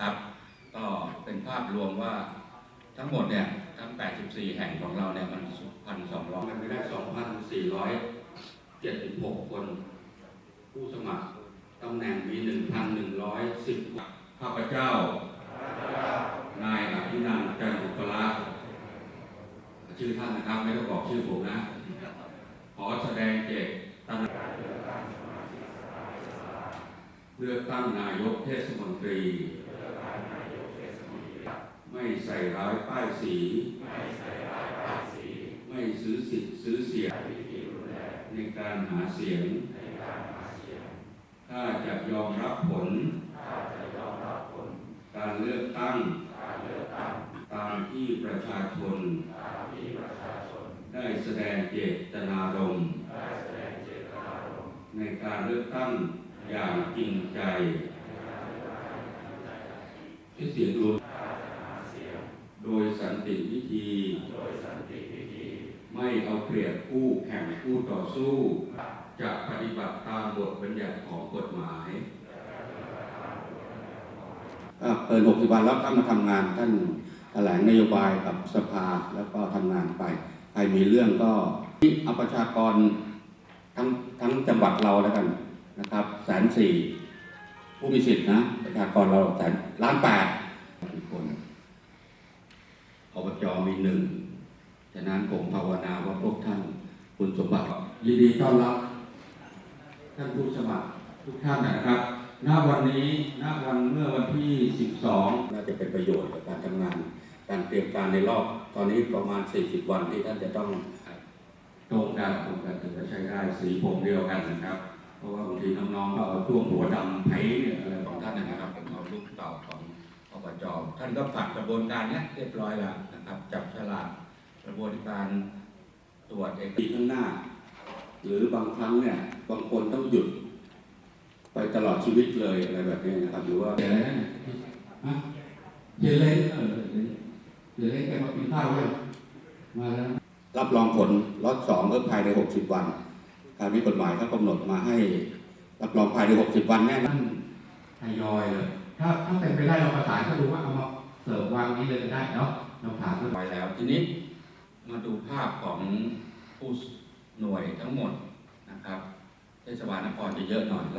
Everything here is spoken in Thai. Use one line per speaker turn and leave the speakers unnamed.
นะครับ ก็เป็นภาพรวมว่าทั้งหมดเนี่ยทั้ง 84 แห่งของเราเนี่ยมัน 1,200มันไม่ได้2,476 คน ผู้สมัครตำแหน่งมี 1,110 ข้าพเจ้า นายอภินันท์จันทบุระชื่อท่านนะครับไม่ต้องบอกชื่อผมนะ ขอแสดงเจตนาเลือกตั้งนายกเทศมนตรี ไม่ใส่ร้ายป้ายสีไม่ซื้อสิทธิ์ซื้อเสียงในการหาเสียงถ้าจะยอมรับผลการเลือกตั้งตามที่ประชาชนได้แสดงเจตนารมณ์ในการเลือกตั้งอย่างจริงใจที่เสียงรวม โดยสันติวิธี ไม่เอาเปรียบคู่แข่งคู่ต่อสู้ จะปฏิบัติตามบทบัญญัติของกฎหมาย
ก็เกิน60วันแล้วท่านมาทำงานท่านแถลงนโยบายกับสภาแล้วก็ทำงานไป ใครมีเรื่องก็เอาประชากรทั้งทั้งจังหวัดเราแล้วกันนะครับแสนสี่ผู้มีสิทธินะประชากรเราแสนล้านแปดคนอบจมีหนึ่งฉะนั้น ผมภาวนาว่าพวกท่านคุณสมบัติ
ยินดีต้อนรับ ท่านผู้สมัครทุกท่านนะครับณวันนี้ณวันเมื่อวันที่ 12
น่าจะเป็นประโยชน์กับการทำงาน การเตรียมการในรอบ ตอนนี้ประมาณ 40 วันที่ท่านจะต้อง
ตรงกันตรงกันถึงจะใช้ได้สีผมเดียวกันนะครับ เพราะว่าบางทีน้องๆก็เอาช่วงหัวดำไผ่เนี่ยอะไรของท่านนะครับผมเอาลูกเต่าของอบจท่านก็ผ่านกระบวนการเนี้ยเรียบร้อยแล้วนะครับ จับฉลาก ระบวนการตรวจเอก
ปีข้างหน้า หรือบางครั้งเนี่ยบางคนต้องหยุด ไปตลอดชีวิตเลยอะไรแบบนี้นะครับหรือว่า
เดี๋ยวอะไรนะฮะเยเลนเออเยเลนแกมากินข้าวยังมาแล้ว
รับรองผลล็อตสองก็ภายใน 60 วันทางนี้กฎหมายเขากำหนดมาให้ รับรองภายใน 60 วันแน่นอน
ท่านทยอยเลย ถ้าถ้าเป็นไปได้เราประสานก็ดูว่าเอามาเสิร์ฟวางนี้เลยก็ได้เนาะเราถามเรียบร้อยแล้วทีนี้ มาดูภาพของผู้หน่วยทั้งหมดนะครับเทศบาลนครจะเยอะหน่อย